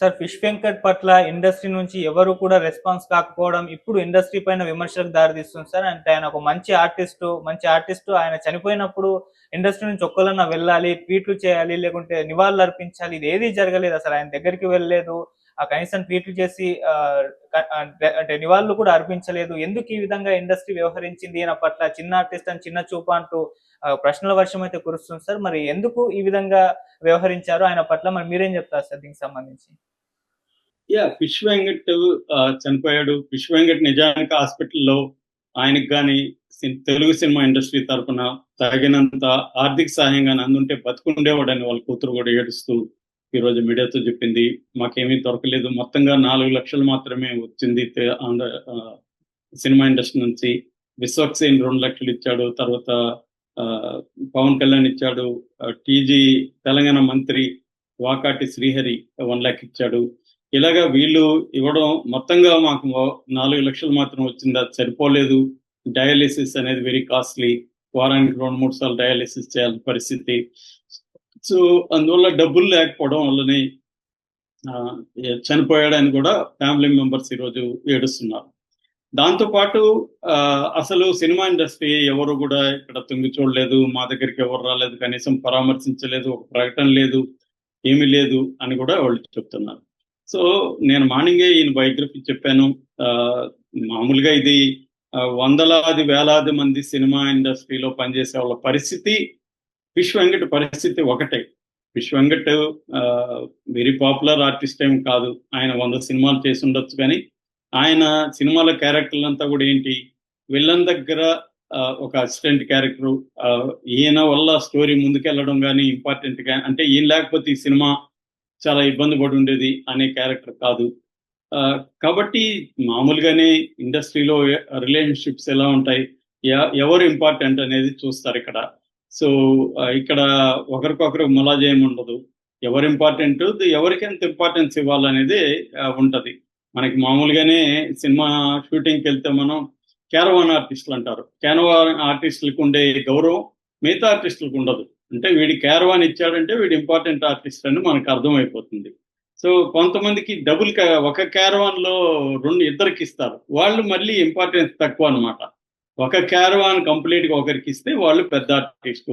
Sir fish Venkat పట్ల industry నుంచి ఎవరు కూడా రెస్పాన్స్ కాకపోవడం ఇప్పుడు ఇండస్ట్రీ పైన విమర్శలకు దారితీస్తుంది సార్. అంటే ఆయన ఒక మంచి ఆర్టిస్ట్ మంచి ఆర్టిస్ట్ ఆయన చనిపోయినప్పుడు ఇండస్ట్రీ నుంచి ఒక్కలన్నా వెళ్ళాలి ట్వీట్లు చేయాలి లేకుంటే నివాళులు అర్పించాలి ఇది ఏది జరగలేదు అసలు. ఆయన దగ్గరికి వెళ్ళలేదు. ఆ కనీసం ట్వీట్లు చేసి అంటే- నివాళులు కూడా అర్పించలేదు. ఎందుకు ఈ విధంగా ఇండస్ట్రీ వ్యవహరించింది అని పట్ల చిన్న ఆర్టిస్ట్ అని చిన్న చూపు అంటూ ప్రశ్నల వర్షం అయితే కురుస్తుంది సార్. మరి ఎందుకు ఈ విధంగా వ్యవహరించారు? ఆయన పట్ల మరి మీరేం చెప్తారు సార్ దీనికి సంబంధించి? యా పిష్ వెంకట్ చనిపోయాడు. పిష్ వెంకట్ నిజానికి హాస్పిటల్లో ఆయనకు కానీ తెలుగు సినిమా ఇండస్ట్రీ తరఫున తగినంత ఆర్థిక సహాయం కానీ అందుంటే బతుకుండేవాడని వాళ్ళ కూతురు కూడా ఏడుస్తూ ఈరోజు మీడియాతో చెప్పింది మాకేమీ దొరకలేదు. మొత్తంగా నాలుగు లక్షలు మాత్రమే వచ్చింది ఆంధ్ర సినిమా ఇండస్ట్రీ నుంచి. విశ్వక్సేన్ రెండు లక్షలు ఇచ్చాడు తర్వాత ఆ, పవన్ కళ్యాణ్ ఇచ్చాడు టీజీ తెలంగాణ మంత్రి వాకాటి శ్రీహరి వన్ లాక్ ఇచ్చాడు. ఇలాగా వీళ్ళు ఇవ్వడం మొత్తంగా మాకు నాలుగు లక్షలు మాత్రం వచ్చింది? అది సరిపోలేదు. డయాలిసిస్ అనేది వెరీ కాస్ట్లీ. వారానికి రెండు మూడు సార్లు డయాలిసిస్ చేయాల్సిన పరిస్థితి. సో అందువల్ల డబ్బులు లేకపోవడం వల్లనే ఆ, చనిపోయాడని కూడా ఫ్యామిలీ మెంబర్స్ ఈరోజు ఏడుస్తున్నారు. దాంతోపాటు ఆ, అసలు సినిమా ఇండస్ట్రీ ఎవరు కూడా ఇక్కడ తొంగి చూడలేదు మా దగ్గరికి ఎవరు రాలేదు కనీసం పరామర్శించలేదు ఒక ప్రకటన లేదు ఏమీ లేదు అని కూడా వాళ్ళు చెప్తున్నారు. సో నేను మార్నింగే ఈయన బయోగ్రఫీ చెప్పాను. ఆ, మామూలుగా ఇది వందలాది వేలాది మంది సినిమా ఇండస్ట్రీలో పనిచేసే వాళ్ళ పరిస్థితి విశ్వ వెంకట్ పరిస్థితి ఒకటే. విశ్వ వెంకట్ వెరీ పాపులర్ ఆర్టిస్ట్ ఏం కాదు. ఆయన వంద సినిమాలు చేసి ఉండొచ్చు కానీ ఆయన సినిమాల క్యారెక్టర్లు అంతా కూడా ఏంటి విలన్ దగ్గర ఆ, ఒక అసిస్టెంట్ క్యారెక్టర్ ఈయన వల్ల స్టోరీ ముందుకెళ్ళడం కానీ ఇంపార్టెంట్గా అంటే ఈయన లేకపోతే ఈ సినిమా చాలా ఇబ్బంది పడి ఉండేది అనే క్యారెక్టర్ కాదు. ఆ, కాబట్టి మామూలుగానే ఇండస్ట్రీలో రిలేషన్షిప్స్ ఎలా ఉంటాయి ఎవరు ఇంపార్టెంట్ అనేది చూస్తారు ఇక్కడ. సో uh, ఇక్కడ ఒకరికొకరు ములాజయం ఉండదు ఎవరు ఇంపార్టెంట్ ఎవరికి ఎంత ఇంపార్టెన్స్ ఇవ్వాలనేది ఉంటుంది ఉంటది. మనకి మామూలుగానే సినిమా షూటింగ్కి వెళ్తే మనం క్యారవాన్ ఆర్టిస్టులు అంటారు. క్యారవాన్ ఆర్టిస్టులకు ఉండే గౌరవం మిగతా ఆర్టిస్టులకు ఉండదు. అంటే వీడి క్యారవాన్ ఇచ్చాడంటే వీడు ఇంపార్టెంట్ ఆర్టిస్ట్ అని మనకు అర్థమైపోతుంది. సో కొంతమందికి డబుల్ ఒక క్యారవాన్లో రెండు ఇద్దరికి ఇస్తారు. వాళ్ళు మళ్ళీ ఇంపార్టెన్స్ తక్కువ అన్నమాట. ఒక క్యారవాన్ కంప్లీట్గా ఒకరికి ఇస్తే వాళ్ళు పెద్ద ఆర్టిస్ట్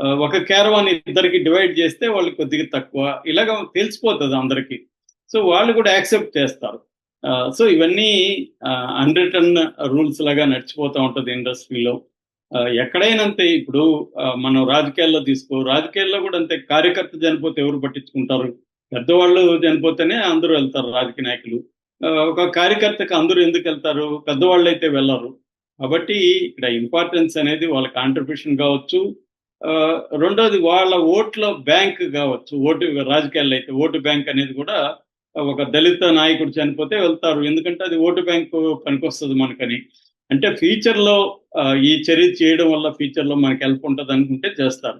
ఒక క్యారవాన్ ఇద్దరికి డివైడ్ చేస్తే వాళ్ళు కొద్దిగా తక్కువ. ఇలాగ తెలిసిపోతుంది అందరికి. సో వాళ్ళు కూడా యాక్సెప్ట్ చేస్తారు. ఆ, సో ఇవన్నీ అన్రిటర్న్ రూల్స్ లాగా నడిచిపోతూ ఉంటుంది ఇండస్ట్రీలో ఆ, ఎక్కడైనా అంతే ఇప్పుడు మనం రాజకీయాల్లో తీసుకో రాజకీయాల్లో కూడా అంతే. కార్యకర్త చనిపోతే ఎవరు పట్టించుకుంటారు? పెద్దవాళ్ళు చనిపోతేనే అందరూ వెళ్తారు రాజకీయ నాయకులు. ఒక కార్యకర్తకు అందరూ ఎందుకు వెళ్తారు? పెద్దవాళ్ళు అయితే వెళ్ళరు. కాబట్టి ఇక్కడ ఇంపార్టెన్స్ అనేది వాళ్ళ కాంట్రిబ్యూషన్ కావచ్చు. ఆ, రెండోది వాళ్ళ ఓట్ల బ్యాంక్ కావచ్చు. ఓటు రాజకీయాల్లో అయితే ఓటు బ్యాంక్ అనేది కూడా ఒక దళిత నాయకుడు చనిపోతే వెళ్తారు. ఎందుకంటే అది ఓటు బ్యాంకు పనికొస్తుంది మనకని. అంటే ఫ్యూచర్లో ఈ చర్య చేయడం వల్ల ఫ్యూచర్లో మనకి హెల్ప్ ఉంటుంది అనుకుంటే చేస్తారు.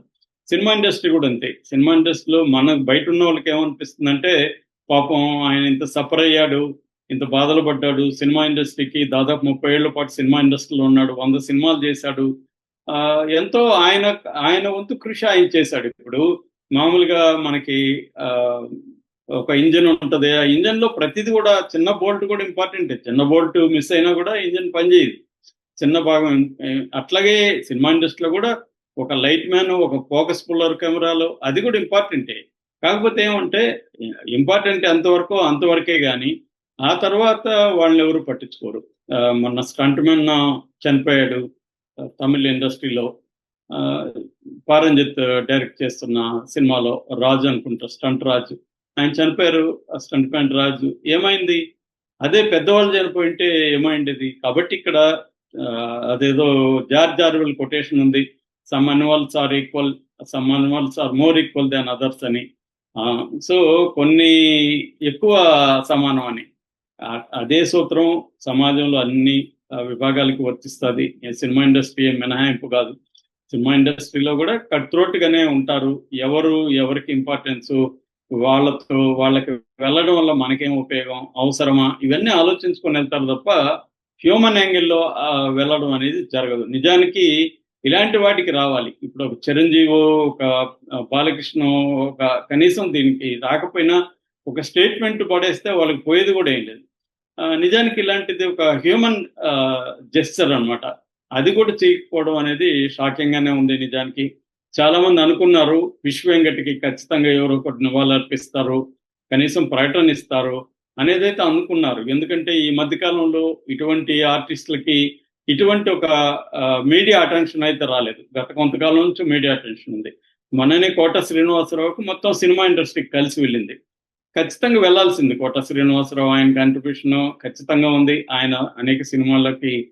సినిమా ఇండస్ట్రీ కూడా అంతే. సినిమా ఇండస్ట్రీలో మన బయట ఉన్న వాళ్ళకి ఏమనిపిస్తుంది అంటే పాపం ఆయన ఇంత సఫర్ అయ్యాడు. ఇంత బాధలు పడ్డాడు. సినిమా ఇండస్ట్రీకి దాదాపు ముప్పై ఏళ్ళ పాటు సినిమా ఇండస్ట్రీలో ఉన్నాడు. వంద సినిమాలు చేశాడు. ఆ, ఎంతో ఆయన ఆయన వంతు కృషి ఆయన చేశాడు. ఇప్పుడు మామూలుగా మనకి ఆ, ఒక ఇంజన్ ఉంటది. ఆ ఇంజన్లో ప్రతిది కూడా చిన్న బోల్ట్ కూడా ఇంపార్టెంట్. చిన్న బోల్ట్ మిస్ అయినా కూడా ఇంజన్ పనిచేయదు. చిన్న భాగం అట్లాగే సినిమా ఇండస్ట్రీలో కూడా ఒక లైట్ మ్యాన్ ఒక ఫోకస్ పుల్లర్ కెమెరాలు అది కూడా ఇంపార్టెంటే. కాకపోతే ఏమంటే ఇంపార్టెంట్ ఎంతవరకు అంతవరకే కానీ ఆ తర్వాత వాళ్ళని ఎవరు పట్టించుకోరు మొన్న స్టంట్ చనిపోయాడు. తమిళ ఇండస్ట్రీలో. ఆ, పారంజిత్ డైరెక్ట్ చేస్తున్న సినిమాలో రాజు అనుకుంటా స్టంట్ రాజు. ఆయన చనిపోయారు. Stunt man Raju. ఏమైంది? అదే పెద్దవాళ్ళు చనిపోయింటే ఏమైండేది కాబట్టి ఇక్కడ అదేదో జార్జ్ ఆర్వెల్ కొటేషన్ ఉంది. Some animals are equal some animals are more equal than others అని. సో కొన్ని ఎక్కువ సమానం అని. అదే సూత్రం సమాజంలో అన్ని విభాగాలకు వర్తిస్తుంది. సినిమా ఇండస్ట్రీ మినహాయింపు కాదు. సినిమా ఇండస్ట్రీలో కూడా కట్ గానే ఉంటారు. ఎవరు ఎవరికి ఇంపార్టెన్స్ వాళ్ళతో వాళ్ళకి వెళ్ళడం వల్ల మనకేం ఉపయోగం అవసరమా? ఇవన్నీ ఆలోచించుకొని వెళ్తారు తప్ప హ్యూమన్ యాంగిల్లో వెళ్ళడం అనేది జరగదు. నిజానికి ఇలాంటి వాటికి రావాలి. ఇప్పుడు ఒక చిరంజీవి ఒక బాలకృష్ణ ఒక కనీసం దీనికి రాకపోయినా ఒక స్టేట్మెంట్ పడేస్తే వాళ్ళకి పోయేది కూడా ఏం లేదు. నిజానికి ఇలాంటిది ఒక హ్యూమన్ జెస్చర్ అన్నమాట. అది కూడా చేయకపోవడం అనేది షాకింగ్ గానే ఉంది నిజానికి. చాలా మంది అనుకున్నారు విశ్వ వెంకట్కి ఖచ్చితంగా ఎవరో ఒకటి నివాళులర్పిస్తారు కనీసం ప్రకటన ఇస్తారు అనేది అయితే అనుకున్నారు. ఎందుకంటే ఈ మధ్య కాలంలో ఇటువంటి ఆర్టిస్టులకి ఇటువంటి ఒక మీడియా అటెన్షన్ అయితే రాలేదు. గత కొంతకాలం నుంచి మీడియా అటెన్షన్ ఉంది. మననే కోట శ్రీనివాసరావుకు మొత్తం సినిమా ఇండస్ట్రీకి కలిసి వెళ్ళింది. ఖచ్చితంగా వెళ్ళాల్సింది. కోట శ్రీనివాసరావు ఆయన కాంట్రిబ్యూషన్ ఖచ్చితంగా ఉంది. ఆయన అనేక సినిమాలకి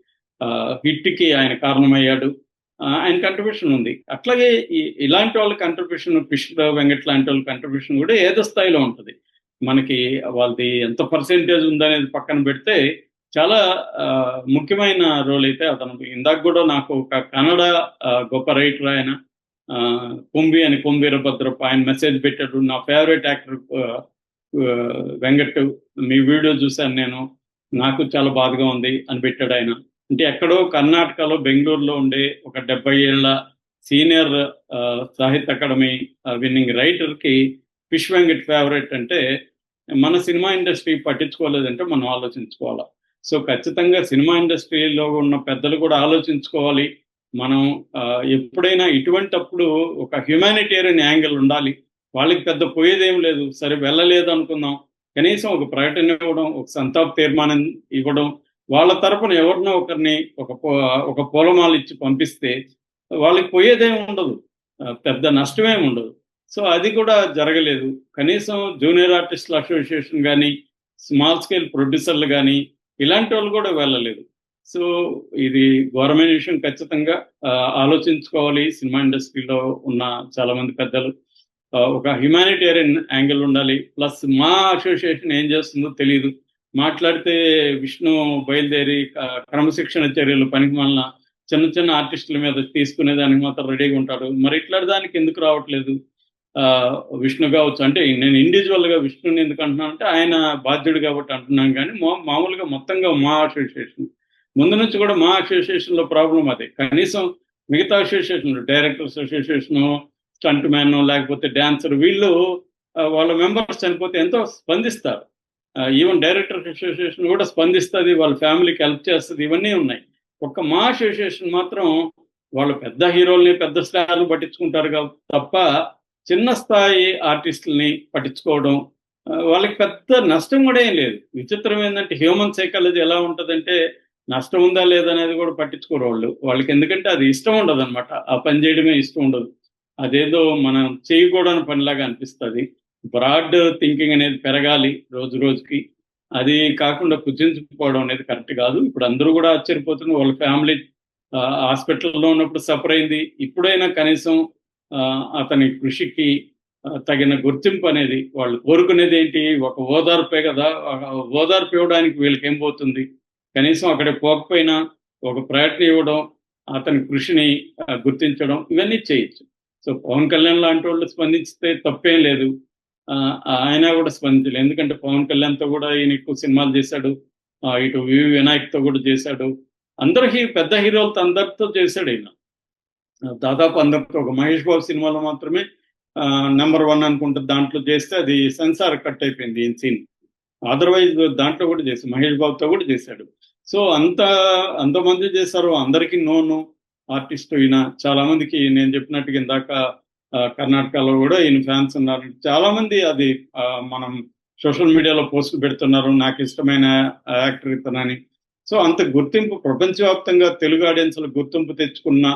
హిట్కి ఆయన కారణమయ్యాడు. ఆయన కంట్రిబ్యూషన్ ఉంది. అట్లాగే ఈ- ఇలాంటి వాళ్ళ కంట్రిబ్యూషన్ కృష్ణ వెంకట్ లాంటి వాళ్ళ కంట్రిబ్యూషన్ కూడా ఏదో స్థాయిలో ఉంటుంది. మనకి వాళ్ళది ఎంత పర్సెంటేజ్ ఉందనేది పక్కన పెడితే చాలా ముఖ్యమైన రోల్ అయితే అతను ఇందాక కూడా నాకు ఒక కన్నడ గొప్ప రైటర్ ఆయన ఆ, అని కుంభీరభద్రప్ప ఆయన మెసేజ్ పెట్టాడు. నా ఫేవరెట్ యాక్టర్ వెంకట్ మీ వీడియో చూశాను నేను. నాకు చాలా బాధగా ఉంది అని పెట్టాడు ఆయన. అంటే ఎక్కడో కర్ణాటకలో బెంగళూరులో ఉండే ఒక డెబ్బై ఏళ్ళ సీనియర్ ఆ, సాహిత్య అకాడమీ విన్నింగ్ రైటర్కి ఫిష్ వెంకట్ ఫేవరెట్ అంటే మన సినిమా ఇండస్ట్రీ పట్టించుకోలేదంటే మనం ఆలోచించుకోవాలి. సో ఖచ్చితంగా సినిమా ఇండస్ట్రీలో ఉన్న పెద్దలు కూడా ఆలోచించుకోవాలి. మనం ఆ, ఎప్పుడైనా ఇటువంటప్పుడు ఒక హ్యుమానిటేరియన్ యాంగిల్ ఉండాలి. వాళ్ళకి పెద్ద పోయేదేం లేదు. సరే వెళ్ళలేదు అనుకుందాం. కనీసం ఒక ప్రకటన ఇవ్వడం ఒక సంతాప తీర్మానం ఇవ్వడం వాళ్ళ తరపున ఎవరినో ఒకరిని ఒక ఒక పూలమాలు ఇచ్చి పంపిస్తే వాళ్ళకి పోయేదేమి ఉండదు. పెద్ద నష్టమేమి ఉండదు. సో అది కూడా జరగలేదు. కనీసం జూనియర్ ఆర్టిస్టుల అసోసియేషన్ కానీ స్మాల్ స్కేల్ ప్రొడ్యూసర్లు కానీ ఇలాంటి వాళ్ళు కూడా వెళ్ళలేదు. సో ఇది ఘోరమైన విషయం ఖచ్చితంగా ఆలోచించుకోవాలి. సినిమా ఇండస్ట్రీలో ఉన్న చాలా మంది పెద్దలు. ఒక హ్యుమానిటేరియన్ యాంగిల్ ఉండాలి. ప్లస్ మా అసోసియేషన్ ఏం చేస్తుందో తెలియదు మాట్లాడితే విష్ణు బయలుదేరి క్రమశిక్షణ చర్యలు పనికి వలన చిన్న చిన్న ఆర్టిస్టుల మీద తీసుకునే దానికి మాత్రం రెడీగా ఉంటాడు. మరి ఇట్లాంటి దానికి ఎందుకు రావట్లేదు? ఆ, విష్ణు కావచ్చు. అంటే నేను ఇండివిజువల్గా విష్ణుని ఎందుకు అంటున్నాను అంటే ఆయన బాధ్యుడు కాబట్టి అంటున్నాను. కానీ మా- మామూలుగా మొత్తంగా మా అసోసియేషన్ ముందు నుంచి కూడా మా అసోసియేషన్లో ప్రాబ్లం అదే. కనీసం మిగతా association directors association stunt man లేకపోతే డాన్సర్ వీళ్ళు వాళ్ళ మెంబర్స్ చనిపోతే ఎంతో స్పందిస్తారు. ఈవెన్ డైరెక్టర్ అసోసియేషన్ కూడా స్పందిస్తుంది వాళ్ళ ఫ్యామిలీకి హెల్ప్ చేస్తుంది ఇవన్నీ ఉన్నాయి. ఒక్క మా అసోసియేషన్ మాత్రం వాళ్ళు పెద్ద హీరోల్ని పెద్ద స్టార్లు పట్టించుకుంటారు తప్ప చిన్న స్థాయి ఆర్టిస్టుల్ని పట్టించుకోవడం వాళ్ళకి పెద్ద నష్టం కూడా ఏం లేదు. విచిత్రం ఏంటంటే హ్యూమన్ సైకాలజీ ఎలా ఉంటుందంటే నష్టం ఉందా లేదా అనేది కూడా పట్టించుకోరు వాళ్ళు. వాళ్ళకి ఎందుకంటే అది ఇష్టం ఉండదు అనమాట ఆ పని చేయడమే ఇష్టం ఉండదు. అదేదో మనం చేయకూడని పనిలాగా అనిపిస్తుంది. బ్రాడ్ థింకింగ్ అనేది పెరగాలి రోజు రోజుకి. అది కాకుండా కుచించుకోవడం అనేది కరెక్ట్ కాదు. ఇప్పుడు అందరూ కూడా ఆశ్చర్యపోతున్నారు. వాళ్ళ ఫ్యామిలీ హాస్పిటల్లో ఉన్నప్పుడు సఫర్ అయింది. ఇప్పుడైనా కనీసం ఆ, అతని కృషికి తగిన గుర్తింపు అనేది వాళ్ళు కోరుకునేది ఏంటి? ఒక ఓదార్పే కదా. ఓదార్పు ఇవ్వడానికి వీళ్ళకి ఏం పోతుంది? కనీసం అక్కడ పోకపోయినా ఒక ప్రయత్నం ఇవ్వడం అతని కృషిని గుర్తించడం ఇవన్నీ చేయొచ్చు. సో పవన్ కళ్యాణ్ లాంటి వాళ్ళు స్పందించితే తప్పేం లేదు. ఆ, ఆయన కూడా స్పందించలేదు. ఎందుకంటే పవన్ కళ్యాణ్తో కూడా ఈయన ఎక్కువ సినిమాలు చేశాడు. ఇటు వివి వినాయక్తో కూడా చేశాడు. అందరు హీ పెద్ద హీరోలతో అందరితో చేశాడు ఈయన. దాదాపు అందరితో ఒక మహేష్ బాబు సినిమాలో మాత్రమే నెంబర్ వన్ అనుకుంటే దాంట్లో చేస్తే అది సెన్సార్ కట్ అయిపోయింది ఈ సీన్. అదర్వైజ్ దాంట్లో కూడా చేశాడు. మహేష్ బాబుతో కూడా చేశాడు. సో అంత అంతమంది చేశారు. అందరికీ నోను. ఆర్టిస్ట్ ఈయన చాలా మందికి నేను చెప్పినట్టుగా ఇందాక ఆ, కర్ణాటకలో కూడా ఈయన ఫ్యాన్స్ ఉన్నారు. చాలా మంది అది ఆ, మనం సోషల్ మీడియాలో పోస్టులు పెడుతున్నారు నాకు ఇష్టమైన యాక్టర్ ఇతనని. సో అంత గుర్తింపు ప్రపంచవ్యాప్తంగా తెలుగు ఆడియన్స్లో గుర్తింపు తెచ్చుకున్న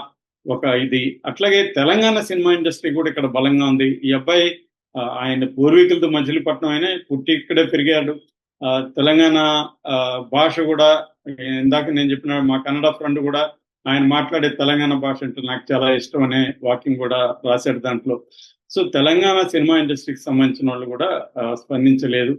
ఒక ఇది. అట్లాగే తెలంగాణ సినిమా ఇండస్ట్రీ కూడా ఇక్కడ బలంగా ఉంది. ఈ అబ్బాయి ఆయన పూర్వీకులతో మచిలీపట్నం ఆయన పుట్టి ఇక్కడే పెరిగాడు. ఆ, తెలంగాణ ఆ, భాష కూడా ఇందాక నేను చెప్పిన మా కన్నడ ఫ్రెండ్ కూడా ఆయన మాట్లాడే తెలంగాణ భాష అంటే నాకు చాలా ఇష్టం అనే వాకింగ్ కూడా రాశాడు దాంట్లో. సో తెలంగాణ సినిమా ఇండస్ట్రీకి సంబంధించిన వాళ్ళు కూడా స్పందించలేదు.